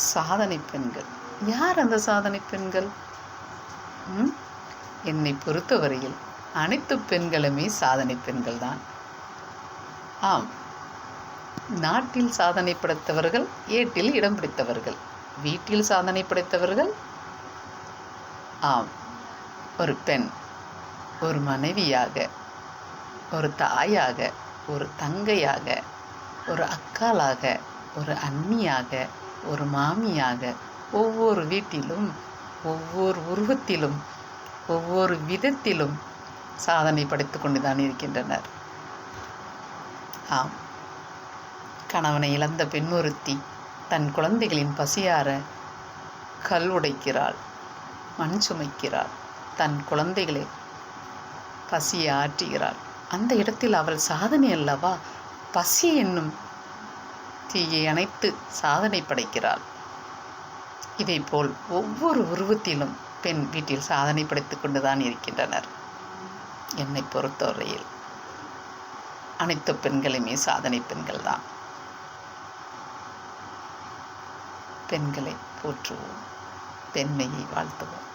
சாதனை பெண்கள். யார் அந்த சாதனை பெண்கள்? ம்? என்னை பொறுத்தவரையில் அனைத்து பெண்களுமே சாதனை பெண்கள் தான். ஆம். நாட்டில் சாதனை படைத்தவர்கள் ஏட்டில் இடம் பிடித்தவர்கள். வீட்டில் சாதனை படைத்தவர்கள்? ஆம். ஒரு பெண் ஒரு மனைவியாக ஒரு தாயாக ஒரு தங்கையாக ஒரு அக்காலாக ஒரு அண்ணியாக ஒரு மாமியாக ஒவ்வொரு வீட்டிலும் ஒவ்வொரு உருவத்திலும் ஒவ்வொரு விதத்திலும் சாதனை படைத்து கொண்டு தான் இருக்கின்றனர். ஆம். கணவனை இழந்த பெண் ஒருத்தி தன் குழந்தைகளின் பசியார கல் உடைக்கிறாள் மண் சுமைக்கிறாள் தன் குழந்தைகளை பசியை ஆற்றுகிறாள் அந்த இடத்தில் அவள் சாதனை அல்லவா? பசி என்னும் தீயை அணைத்து சாதனை படைக்கிறாள். இதேபோல் ஒவ்வொரு உருவத்திலும் பெண் வீட்டில் சாதனை படைத்துக் கொண்டுதான் இருக்கின்றனர். என்னை பொறுத்தவரையில் அனைத்து பெண்களுமே சாதனை பெண்கள் தான் பெண்களை போற்றுவோம். பெண்மையை வாழ்த்துவோம்.